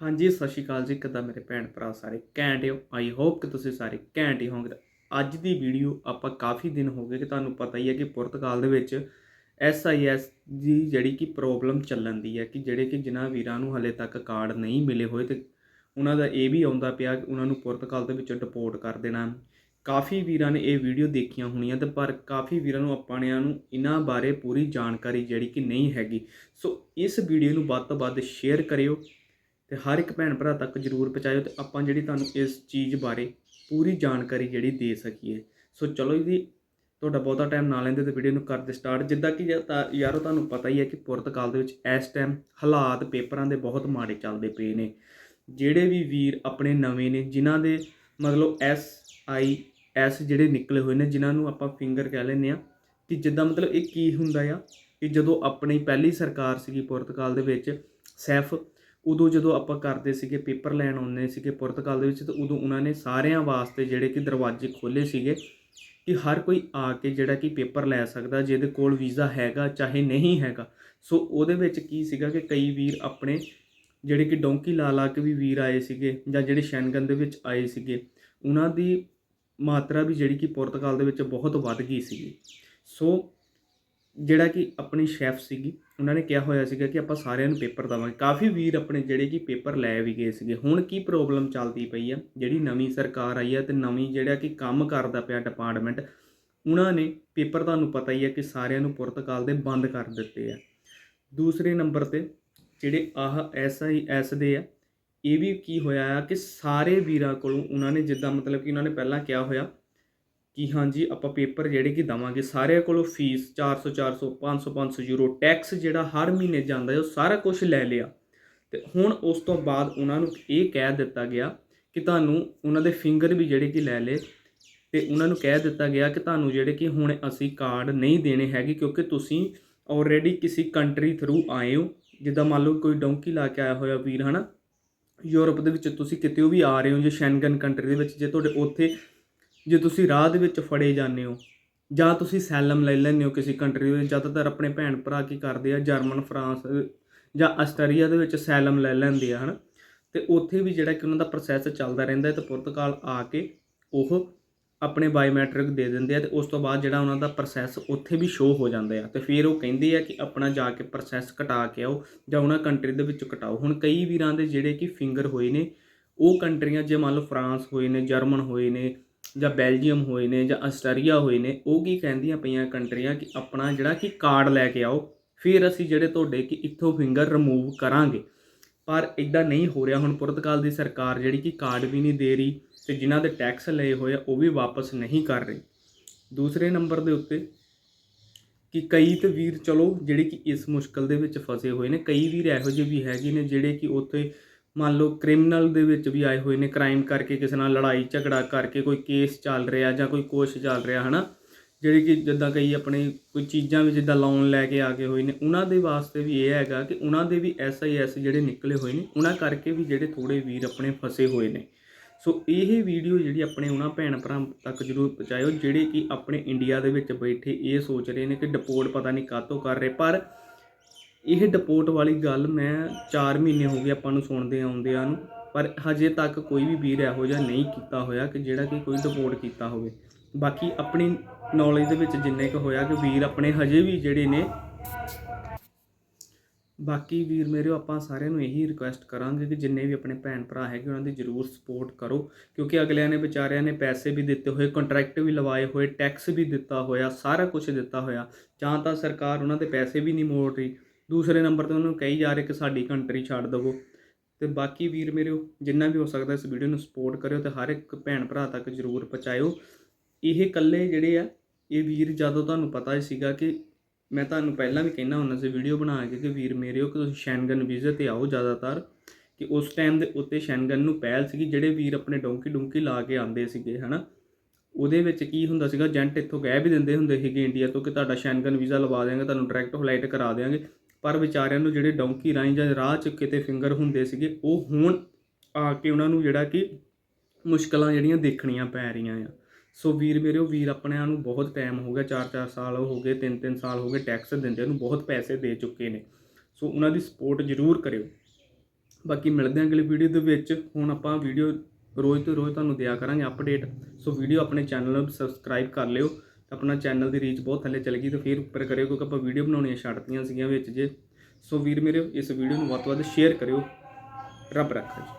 ਹਾਂਜੀ, ਸਤਿ ਸ਼੍ਰੀ ਅਕਾਲ ਜੀ। ਕਿੱਦਾਂ ਮੇਰੇ ਭੈਣ ਭਰਾ ਸਾਰੇ ਘੈਂਟ ਹੋ। ਆਈ ਹੋਪ ਕਿ ਤੁਸੀਂ ਸਾਰੇ ਘੈਂਟ ਹੀ ਹੋਵੋਗੇ। ਅੱਜ ਦੀ ਵੀਡੀਓ ਆਪਾਂ ਕਾਫੀ ਦਿਨ ਹੋ ਗਏ ਕਿ ਤੁਹਾਨੂੰ ਪਤਾ ਹੀ ਹੈ ਕਿ ਪੁਰਤਗਾਲ ਦੇ ਵਿੱਚ ਐਸਆਈਐਸ ਦੀ ਜਿਹੜੀ ਕਿ ਪ੍ਰੋਬਲਮ ਚੱਲਣ ਦੀ ਹੈ ਕਿ ਜਿਹੜੇ ਕਿ ਜਿਨ੍ਹਾਂ ਵੀਰਾਂ ਨੂੰ ਹਲੇ ਤੱਕ ਕਾਰਡ ਨਹੀਂ ਮਿਲੇ ਹੋਏ ਤੇ ਉਹਨਾਂ ਦਾ ਇਹ ਵੀ ਆਉਂਦਾ ਪਿਆ ਕਿ ਉਹਨਾਂ ਨੂੰ ਪੁਰਤਗਾਲ ਦੇ ਵਿੱਚੋਂ ਡਿਪੋਰਟ ਕਰ ਦੇਣਾ। ਕਾਫੀ ਵੀਰਾਂ ਨੇ ਇਹ ਵੀਡੀਓ ਦੇਖੀਆਂ ਹੋਣੀਆਂ ਤੇ ਪਰ ਕਾਫੀ ਵੀਰਾਂ ਨੂੰ ਆਪਣਿਆਂ ਨੂੰ ਇਹਨਾਂ ਬਾਰੇ ਪੂਰੀ ਜਾਣਕਾਰੀ ਜਿਹੜੀ ਕਿ ਨਹੀਂ ਹੈਗੀ। ਸੋ ਇਸ ਵੀਡੀਓ ਨੂੰ ਵੱਧ ਤੋਂ ਵੱਧ ਸ਼ੇਅਰ ਕਰਿਓ। ਤੇ ਹਰ ਇੱਕ ਭੈਣ ਭਰਾ ਤੱਕ ਜਰੂਰ ਪਹੁੰਚਾਇਓ ਤੇ ਆਪਾਂ ਜਿਹੜੀ ਤੁਹਾਨੂੰ ਇਸ ਚੀਜ਼ ਬਾਰੇ ਪੂਰੀ ਜਾਣਕਾਰੀ ਜਿਹੜੀ ਦੇ ਸਕੀਏ। ਸੋ ਚਲੋ ਜੀ, ਤੁਹਾਡਾ ਬਹੁਤਾ ਟਾਈਮ ਨਾ ਲੈਂਦੇ ਤੇ ਵੀਡੀਓ ਨੂੰ ਕਰਦੇ ਸਟਾਰਟ ਜਿੱਦਾਂ ਕਿ ਜਾਂ ਤਾਂ- ਯਾਰੋ ਤੁਹਾਨੂੰ ਪਤਾ ਹੀ ਹੈ ਕਿ ਪੁਰਤਗਾਲ ਦੇ ਵਿੱਚ ਇਸ ਟਾਈਮ ਹਾਲਾਤ ਪੇਪਰਾਂ ਦੇ ਬਹੁਤ ਮਾੜੇ ਚੱਲਦੇ ਪਏ ਨੇ। ਜਿਹੜੇ ਵੀ ਵੀਰ ਆਪਣੇ ਨਵੇਂ ਨੇ, ਜਿਨ੍ਹਾਂ ਦੇ ਮਤਲਬ ਐਸ ਆਈ ਐਸ ਜਿਹੜੇ ਨਿਕਲੇ ਹੋਏ ਨੇ, ਜਿਨ੍ਹਾਂ ਨੂੰ ਆਪਾਂ ਫਿੰਗਰ ਕਹਿ ਲੈਂਦੇ ਆ ਕਿ ਜਿੱਦਾਂ ਮਤਲਬ ਇਹ ਕੀ ਹੁੰਦਾ ਆ ਕਿ ਜਦੋਂ ਆਪਣੀ ਪਹਿਲੀ ਸਰਕਾਰ ਸੀਗੀ ਪੁਰਤਗਾਲ ਦੇ ਵਿੱਚ, ਸੈਫ ਉਦੋਂ ਜਦੋਂ ਆਪਾਂ ਕਰਦੇ ਸੀਗੇ ਪੇਪਰ ਲੈਣ ਆਉਂਦੇ ਸੀਗੇ ਪੁਰਤਗਾਲ ਦੇ ਵਿੱਚ, ਤਾਂ ਉਦੋਂ ਉਹਨਾਂ ਨੇ ਸਾਰਿਆਂ ਵਾਸਤੇ ਜਿਹੜੇ ਕਿ ਦਰਵਾਜ਼ੇ ਖੋਲੇ ਸੀਗੇ ਕਿ ਹਰ ਕੋਈ ਆ ਕੇ ਜਿਹੜਾ ਕਿ ਪੇਪਰ ਲੈ ਸਕਦਾ, ਜਿਹਦੇ ਕੋਲ ਵੀਜ਼ਾ ਹੈਗਾ ਚਾਹੇ ਨਹੀਂ ਹੈਗਾ। ਸੋ ਉਹਦੇ ਵਿੱਚ ਕੀ ਸੀਗਾ ਕਿ ਕਈ ਵੀਰ ਆਪਣੇ ਜਿਹੜੇ ਕਿ ਡੋਂਕੀ ਲਾ ਲਾ ਕੇ ਵੀ ਵੀਰ ਆਏ ਸੀਗੇ ਜਾਂ ਜਿਹੜੇ ਸ਼ੈਨਗਨ ਦੇ ਵਿੱਚ ਆਏ ਸੀਗੇ, ਉਹਨਾਂ ਦੀ ਮਾਤਰਾ ਵੀ ਜਿਹੜੀ ਕਿ ਪੁਰਤਗਾਲ ਦੇ ਵਿੱਚ ਬਹੁਤ ਵੱਧ ਗਈ ਸੀਗੀ। ਸੋ ਜਿਹੜਾ ਕਿ ਆਪਣੀ ਸ਼ੈਫ ਸੀਗੀ, ਉਹਨਾਂ ਨੇ ਕਿਹਾ ਹੋਇਆ ਸੀਗਾ ਕਿ ਆਪਾਂ ਸਾਰਿਆਂ ਨੂੰ ਪੇਪਰ ਦਵਾਂਗੇ। ਕਾਫੀ ਵੀਰ ਆਪਣੇ ਜਿਹੜੇ ਕਿ ਪੇਪਰ ਲੈ ਵੀ ਗਏ ਸੀਗੇ। ਹੁਣ ਕੀ ਪ੍ਰੋਬਲਮ ਚੱਲਦੀ ਪਈ ਆ? ਜਿਹੜੀ ਨਵੀਂ ਸਰਕਾਰ ਆਈ ਆ ਤੇ ਨਵੀਂ ਜਿਹੜਾ ਕਿ ਕੰਮ ਕਰਦਾ ਪਿਆ ਡਿਪਾਰਟਮੈਂਟ, ਉਹਨਾਂ ਨੇ ਪੇਪਰ ਤੁਹਾਨੂੰ ਪਤਾ ਹੀ ਹੈ ਕਿ ਸਾਰਿਆਂ ਨੂੰ ਪੁਰਤਗਾਲ ਦੇ ਬੰਦ ਕਰ ਦਿੱਤੇ ਆ। ਦੂਸਰੇ ਨੰਬਰ ਤੇ ਜਿਹੜੇ ਆਹ ਐਸਆਈਐਸ ਦੇ ਆ, ਇਹ ਵੀ ਕੀ ਹੋਇਆ ਆ ਕਿ ਸਾਰੇ ਵੀਰਾਂ ਕੋਲੋਂ ਉਹਨਾਂ ਨੇ ਜਿੱਦਾਂ ਮਤਲਬ ਕਿ ਉਹਨਾਂ ਨੇ ਪਹਿਲਾਂ ਕਿਹਾ ਹੋਇਆ ਕਿ ਹਾਂਜੀ, ਆਪਾਂ ਪੇਪਰ ਜਿਹੜੇ ਕਿ ਦਵਾਂਗੇ, ਸਾਰਿਆਂ ਕੋਲੋਂ ਫੀਸ 400 400 500 500 ਯੂਰੋ ਟੈਕਸ ਜਿਹੜਾ ਹਰ ਮਹੀਨੇ ਜਾਂਦਾ ਹੈ, ਉਹ ਸਾਰਾ ਕੁਝ ਲੈ ਲਿਆ। ਤੇ ਹੁਣ ਉਸ ਤੋਂ ਬਾਅਦ ਉਹਨਾਂ ਨੂੰ ਇਹ ਕਹਿ ਦਿੱਤਾ ਗਿਆ ਕਿ ਤੁਹਾਨੂੰ ਉਹਨਾਂ ਦੇ ਫਿੰਗਰ ਵੀ ਜਿਹੜੇ ਕਿ ਲੈ ਲਏ ਤੇ ਉਹਨਾਂ ਨੂੰ ਕਹਿ ਦਿੱਤਾ ਗਿਆ ਕਿ ਤੁਹਾਨੂੰ ਜਿਹੜੇ ਕਿ ਹੁਣ ਅਸੀਂ ਕਾਰਡ ਨਹੀਂ ਦੇਣੇ ਹੈਗੇ ਕਿਉਂਕਿ ਤੁਸੀਂ ਆਲਰੇਡੀ ਕਿਸੇ ਕੰਟਰੀ ਥਰੂ ਆਏ ਹੋ। ਜਿੱਦਾਂ ਮੰਨ ਲਓ ਕੋਈ ਡੋਂਕੀ ਲਾ ਕੇ ਆਇਆ ਹੋਇਆ ਵੀਰ, ਹਨਾ? ਯੂਰਪ ਦੇ ਵਿੱਚ ਤੁਸੀਂ ਕਿਤੇ ਵੀ ਆ ਰਹੇ ਹੋ ਜੇ ਸ਼ੈਨਗਨ ਕੰਟਰੀ ਦੇ ਵਿੱਚ, ਜੇ ਤੁਹਾਡੇ ਉੱਥੇ ਜੇ ਤੁਸੀਂ ਰਾਹ ਦੇ ਵਿੱਚ ਫੜੇ ਜਾਂਦੇ ਹੋ, ਜਾਂ ਤੁਸੀਂ ਸੈਲਮ ਲੈ ਲੈਂਦੇ ਹੋ ਕਿਸੇ ਕੰਟਰੀ ਵਿੱਚ ਜ਼ਿਆਦਾਤਰ ਆਪਣੇ ਭੈਣ ਭਰਾ ਕੀ ਕਰਦੇ ਆ, ਜਰਮਨ, ਫਰਾਂਸ, ਜਾਂ ਆਸਟਰੀਆ ਦੇ ਵਿੱਚ ਸੈਲਮ ਲੈ ਲੈਂਦੇ ਆ, ਹਨ? ਤੇ ਉੱਥੇ ਵੀ ਜਿਹੜਾ ਕਿ ਉਹਨਾਂ ਦਾ ਪ੍ਰੋਸੈਸ ਚੱਲਦਾ ਰਹਿੰਦਾ ਹੈ ਤੇ ਪੁਰਤਗਾਲ ਆ ਕੇ ਉਹ ਆਪਣੇ ਬਾਇਓਮੈਟ੍ਰਿਕ ਦੇ ਦਿੰਦੇ ਆ ਤੇ ਉਸ ਤੋਂ ਬਾਅਦ ਜਿਹੜਾ ਉਹਨਾਂ ਦਾ ਪ੍ਰੋਸੈਸ ਉੱਥੇ ਵੀ ਸ਼ੋਅ ਹੋ ਜਾਂਦਾ ਆ। ਤੇ ਫਿਰ ਉਹ ਕਹਿੰਦੇ ਆ ਕਿ ਆਪਣਾ ਜਾ ਕੇ ਪ੍ਰੋਸੈਸ ਘਟਾ ਕੇ ਆਓ, ਜਾਂ ਉਹਨਾਂ ਕੰਟਰੀ ਦੇ ਵਿੱਚ ਘਟਾਓ। ਹੁਣ ਕਈ ਵੀਰਾਂ ਦੇ ਜਿਹੜੇ ਕਿ ਫਿੰਗਰ ਹੋਏ ਨੇ, ਉਹ ਕੰਟਰੀਆਂ ਜੇ ਮੰਨ ਲਓ ਫਰਾਂਸ ਹੋਏ ਨੇ, ਜਰਮਨ ਹੋਏ ਨੇ ਜਾਂ ਬੈਲਜੀਅਮ ਹੋਏ ਨੇ ਜਾਂ ਆਸਟਰੀਆ ਹੋਏ ਨੇ, ਉਹ ਕੀ ਕਹਿੰਦੀਆਂ ਪਈਆਂ ਕੰਟਰੀਆਂ ਕਿ ਆਪਣਾ ਜਿਹੜਾ ਕਿ ਕਾਰਡ ਲੈ ਕੇ ਆਓ, ਫਿਰ ਅਸੀਂ ਜਿਹੜੇ ਤੁਹਾਡੇ ਕਿ ਇੱਥੋਂ ਫਿੰਗਰ ਰਿਮੂਵ ਕਰਾਂਗੇ। ਪਰ ਇਦਾਂ ਨਹੀਂ ਹੋ ਰਿਹਾ। ਹੁਣ ਪੁਰਤਗਾਲ ਦੀ ਸਰਕਾਰ ਜਿਹੜੀ ਕਿ ਕਾਰਡ ਵੀ ਨਹੀਂ ਦੇ ਰਹੀ ਤੇ ਜਿਨ੍ਹਾਂ ਦੇ ਟੈਕਸ ਲਏ ਹੋਏ ਆ, ਉਹ ਵੀ ਵਾਪਸ ਨਹੀਂ ਕਰ ਰਹੀ। ਦੂਸਰੇ ਨੰਬਰ ਦੇ ਉੱਤੇ ਕਿ ਕਈ ਤੇ ਵੀਰ ਚਲੋ, ਜਿਹੜੇ ਕਿ ਇਸ ਮੁਸ਼ਕਲ ਦੇ ਵਿੱਚ ਫਸੇ ਹੋਏ ਨੇ, ਕਈ ਵੀਰ ਇਹੋ ਜਿਹੇ ਵੀ ਹੈਗੇ ਨੇ ਜਿਹੜੇ ਕਿ ਉੱਥੇ ਮੰਨ ਲਓ ਕ੍ਰਿਮੀਨਲ ਦੇ ਵਿੱਚ ਵੀ ਆਏ ਹੋਏ ਨੇ ਕ੍ਰਾਈਮ ਕਰਕੇ ਕਿਸੇ ਨਾਲ ਲੜਾਈ, ਝਗੜਾ ਕਰਕੇ ਕੋਈ ਕੇਸ ਚੱਲ ਰਿਹਾ ਜਾਂ ਕੋਈ ਕੁਛ ਚੱਲ ਰਿਹਾ, ਹਨਾ? ਜਿਹੜੇ ਕਿ ਜਿੱਦਾਂ ਕਈ ਆਪਣੇ ਕੋਈ ਚੀਜ਼ਾਂ ਵੀ ਜਿੱਦਾਂ ਲੋਨ ਲੈ ਕੇ ਆ ਕੇ ਹੋਏ ਨੇ, ਉਹਨਾਂ ਦੇ ਵਾਸਤੇ ਵੀ ਇਹ ਹੈਗਾ ਕਿ ਉਹਨਾਂ ਦੇ ਵੀ ਐਸਆਈਐਸ ਜਿਹੜੇ ਨਿਕਲੇ ਹੋਏ ਨੇ, ਉਹਨਾਂ ਕਰਕੇ ਵੀ ਜਿਹੜੇ ਥੋੜੇ ਵੀਰ ਆਪਣੇ ਫਸੇ ਹੋਏ ਨੇ। ਸੋ ਇਹ ਵੀਡੀਓ ਜਿਹੜੀ ਆਪਣੇ ਉਹਨਾਂ ਭੈਣ ਭਰਾ ਤੱਕ ਜਰੂਰ ਪਹੁੰਚਾਇਓ, ਜਿਹੜੇ ਕਿ ਆਪਣੇ ਇੰਡੀਆ ਦੇ ਵਿੱਚ ਬੈਠੇ ਇਹ ਸੋਚ ਰਹੇ ਨੇ ਕਿ ਡਿਪੋਰਟ ਪਤਾ ਨਹੀਂ ਕਾਤੋਂ ਕਰ ਰਹੇ, ਪਰ ਇਹ ਡਿਪੋਰਟ ਵਾਲੀ ਗੱਲ ਮੈਂ 4 ਮਹੀਨੇ ਹੋ ਗਏ ਆਪਾਂ ਨੂੰ ਸੁਣਦੇ ਆਉਂਦਿਆਂ ਨੂੰ, ਪਰ ਹਜੇ ਤੱਕ ਕੋਈ ਵੀ ਵੀਰ ਇਹੋ ਜਿਹਾ ਨਹੀਂ ਕੀਤਾ ਹੋਇਆ ਕਿ ਜਿਹੜਾ ਕਿ ਕੋਈ ਡਿਪੋਰਟ ਕੀਤਾ ਹੋਵੇ। ਬਾਕੀ ਆਪਣੀ ਨੌਲੇਜ ਦੇ ਵਿੱਚ ਜਿੰਨੇ ਕੁ ਹੋਇਆ ਕਿ ਵੀਰ ਆਪਣੇ ਹਜੇ ਵੀ ਜਿਹੜੇ ਨੇ। ਬਾਕੀ ਵੀਰ ਮੇਰੇ ਆਪਾਂ ਸਾਰਿਆਂ ਨੂੰ ਇਹੀ ਰਿਕੁਐਸਟ ਕਰਾਂਗੇ ਕਿ ਜਿੰਨੇ ਵੀ ਆਪਣੇ ਭੈਣ ਭਰਾ ਹੈਗੇ, ਉਹਨਾਂ ਦੀ ਜਰੂਰ ਸਪੋਰਟ ਕਰੋ, ਕਿਉਂਕਿ ਅਗਲਿਆਂ ਨੇ ਵਿਚਾਰਿਆਂ ਨੇ ਪੈਸੇ ਵੀ ਦਿੱਤੇ ਹੋਏ ਕੰਟਰੈਕਟ ਵੀ ਲਵਾਏ ਹੋਏ ਟੈਕਸ ਵੀ ਦਿੱਤਾ ਹੋਇਆ, ਸਾਰਾ ਕੁਝ ਦਿੱਤਾ ਹੋਇਆ। ਜਾਂ ਤਾਂ ਸਰਕਾਰ ਉਹਨਾਂ ਦੇ ਪੈਸੇ ਵੀ ਨਹੀਂ ਮੋੜ ਰਹੀ ਦੂਸਰੇ ਨੰਬਰ ਤੇ ਉਹਨਾਂ ਨੂੰ ਕਹੀ ਜਾ ਰਹੇ ਕਿ ਸਾਡੀ ਕੰਟਰੀ ਛੱਡ ਦੇਵੋ। ਤੇ ਬਾਕੀ ਵੀਰ ਮੇਰੇ, ਜਿੰਨਾ ਵੀ ਹੋ ਸਕਦਾ ਇਸ ਵੀਡੀਓ ਨੂੰ ਸਪੋਰਟ ਕਰਿਓ ਤੇ ਹਰ ਇੱਕ ਭੈਣ ਭਰਾ ਤੱਕ ਜਰੂਰ ਪਹੁੰਚਾਇਓ। ਇਹ ਇਕੱਲੇ ਜਿਹੜੇ ਆ, ਇਹ ਵੀਰ ਜਦੋਂ ਤੁਹਾਨੂੰ ਪਤਾ ਹੀ ਸੀਗਾ ਕਿ ਮੈਂ ਤੁਹਾਨੂੰ ਪਹਿਲਾਂ ਵੀ ਕਹਿਣਾ ਹੁੰਦਾ ਸੀ ਵੀਡੀਓ ਬਣਾ ਕੇ ਕਿ ਵੀਰ ਮੇਰਿਓ ਕਿ ਤੁਸੀਂ ਸ਼ੈਨਗਨ ਵੀਜ਼ੇ ਤੇ ਆਓ ਜ਼ਿਆਦਾਤਰ, ਕਿ ਉਸ ਟਾਈਮ ਦੇ ਉੱਤੇ ਸ਼ੈਨਗਨ ਨੂੰ ਪਹਿਲ ਸੀਗੀ, ਜਿਹੜੇ ਵੀਰ ਆਪਣੇ ਡੋਂਕੀ ਡੁੰਕੀ ਲਾ ਕੇ ਆਉਂਦੇ ਸੀਗੇ, ਹਨਾ। ਉਹਦੇ ਵਿੱਚ ਕੀ ਹੁੰਦਾ ਸੀਗਾ, ਏਜੰਟ ਇੱਥੋਂ ਕਹਿ ਵੀ ਦਿੰਦੇ ਹੁੰਦੇ ਸੀਗੇ ਇੰਡੀਆ ਤੋਂ ਕਿ ਤੁਹਾਡਾ ਸ਼ੈਨਗਨ ਵੀਜ਼ਾ ਲਵਾ ਦੇਵਾਂਗੇ ਤੁਹਾਨੂੰ ਡਾਇਰੈਕਟ ਫਲਾਈਟ ਕਰਾ ਦੇਵਾਂਗੇ ਪਰ ਵਿਚਾਰਿਆਂ ਨੂੰ ਜਿਹੜੇ ਡੌਂਕੀ ਰਾਹੀਂ ਜਾਂ ਰਾਹ 'ਚ ਕਿਤੇ ਫਿੰਗਰ ਹੁੰਦੇ ਸੀਗੇ, ਉਹ ਹੁਣ ਆ ਕੇ ਉਹਨਾਂ ਨੂੰ ਜਿਹੜਾ ਕਿ ਮੁਸ਼ਕਲਾਂ ਜਿਹੜੀਆਂ ਦੇਖਣੀਆਂ ਪੈ ਰਹੀਆਂ ਆ। ਸੋ ਵੀਰ ਮੇਰੇ, ਉਹ ਵੀਰ ਆਪਣਿਆਂ ਨੂੰ ਬਹੁਤ ਟਾਈਮ ਹੋ ਗਿਆ 4-4 ਸਾਲ ਹੋ ਗਏ 3-3 ਸਾਲ ਹੋ ਗਏ ਟੈਕਸ ਦਿੰਦੇ ਨੂੰ ਬਹੁਤ ਪੈਸੇ ਦੇ ਚੁੱਕੇ ਨੇ। ਸੋ ਉਹਨਾਂ ਦੀ ਸਪੋਰਟ ਜ਼ਰੂਰ ਕਰਿਓ। ਬਾਕੀ ਮਿਲਦੇ ਹਾਂ ਅਗਲੀ ਵੀਡੀਓ ਦੇ ਵਿੱਚ। ਹੁਣ ਆਪਾਂ ਵੀਡੀਓ ਰੋਜ਼ ਤੋਂ ਰੋਜ਼ ਤੁਹਾਨੂੰ ਦਿਆ ਕਰਾਂਗੇ ਅਪਡੇਟ ਸੋ ਵੀਡੀਓ ਆਪਣੇ ਚੈਨਲ ਨੂੰ ਸਬਸਕ੍ਰਾਈਬ ਕਰ ਲਿਓ। ਆਪਣਾ ਚੈਨਲ ਦੀ ਰੀਚ ਬਹੁਤ ਥੱਲੇ ਚਲ ਗਈ ਤੇ ਫਿਰ ਉੱਪਰ ਕਰਿਓ, ਕਿਉਂਕਿ ਆਪਾਂ ਵੀਡੀਓ ਬਣਾਉਣੀਆਂ ਛੱਡਤੀਆਂ ਸੀਗੀਆਂ ਵਿੱਚ ਜੇ। ਸੋ ਵੀਰ ਮੇਰੇ, ਇਸ ਵੀਡੀਓ ਨੂੰ ਵੱਧ ਤੋਂ ਵੱਧ ਸ਼ੇਅਰ ਕਰਿਓ। ਰੱਬ ਰੱਖਾ ਜੀ।